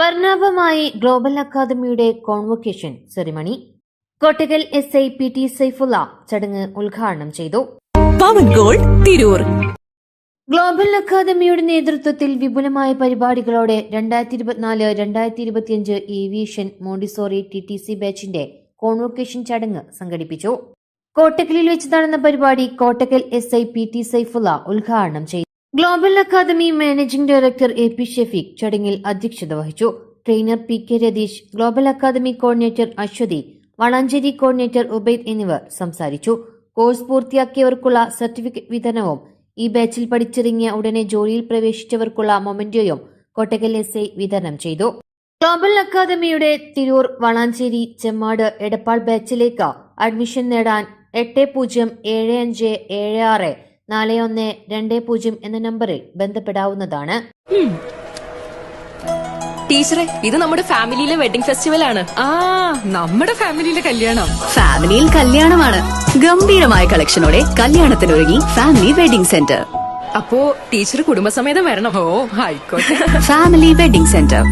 പരിണാമമായി global അക്കാദമിയുടെ convocation ceremony. Kottakkal S I P T Saifulla ചടങ്ങ് ഉദ്ഘാടനം ചെയ്തു. തിരൂർ. ഗ്ലോബൽ അക്കാദമിയുടെ നേതൃത്വത്തിൽ വിപുലമായ പരിപാടികളോടെ രണ്ടായിരത്തി ഇരുപത്തിനാല് രണ്ടായിരത്തി ഇരുപത്തിയഞ്ച് aviation Montessori T T C ബാച്ചിന്റെ കോൺവൊക്കേഷൻ ചടങ്ങ് സംഘടിപ്പിച്ചു. കോട്ടക്കലിൽ വെച്ച് നടന്ന പരിപാടി Kottakkal S I P T Saifulla ഉദ്ഘാടനം ചെയ്തു. Global academy managing director A P Shefeeq ചടങ്ങിൽ അധ്യക്ഷത വഹിച്ചു. Trainer P K Ratheesh global academy coordinator Aswathy Valanchery coordinator Ubaid എന്നിവർ സംസാരിച്ചു. കോഴ്സ് പൂർത്തിയാക്കിയവർക്കുള്ള സർട്ടിഫിക്കറ്റ് വിതരണവും ഈ ബാച്ചിൽ പഠിച്ചിറങ്ങിയ ഉടനെ ജോലിയിൽ പ്രവേശിച്ചവർക്കുള്ള മൊമെന്റോയും കോട്ടക്കൽ എസ് ഐ വിതരണം ചെയ്തു. ഗ്ലോബൽ അക്കാദമിയുടെ തിരൂർ വളാഞ്ചേരി ചെമ്മാട് എടപ്പാൾ ബാച്ചിലേക്ക് അഡ്മിഷൻ നേടാൻ എട്ട് പൂജ്യം ഏഴ് അഞ്ച് ഏഴ് ആറ് നാല് ഒന്ന് രണ്ട് പൂജ്യം എന്ന നമ്പറിൽ ബന്ധപ്പെടാവുന്നതാണ്. ടീച്ചറെ ഇത് നമ്മുടെ ഫാമിലിയിലെ വെഡിംഗ് ഫെസ്റ്റിവൽ ആണ് ആ നമ്മുടെ ഫാമിലിയിലെ കല്യാണം. ഫാമിലിയിൽ കല്യാണമാണ്. ഗംഭീരമായ കളക്ഷനോടെ കല്യാണത്തിനൊരുങ്ങി ഫാമിലി വെഡിംഗ് സെന്റർ. അപ്പോ ടീച്ചർ കുടുംബസമേതം വരണം. ഓ ആയിക്കോട്ടെ ഫാമിലി വെഡിംഗ് സെന്റർ.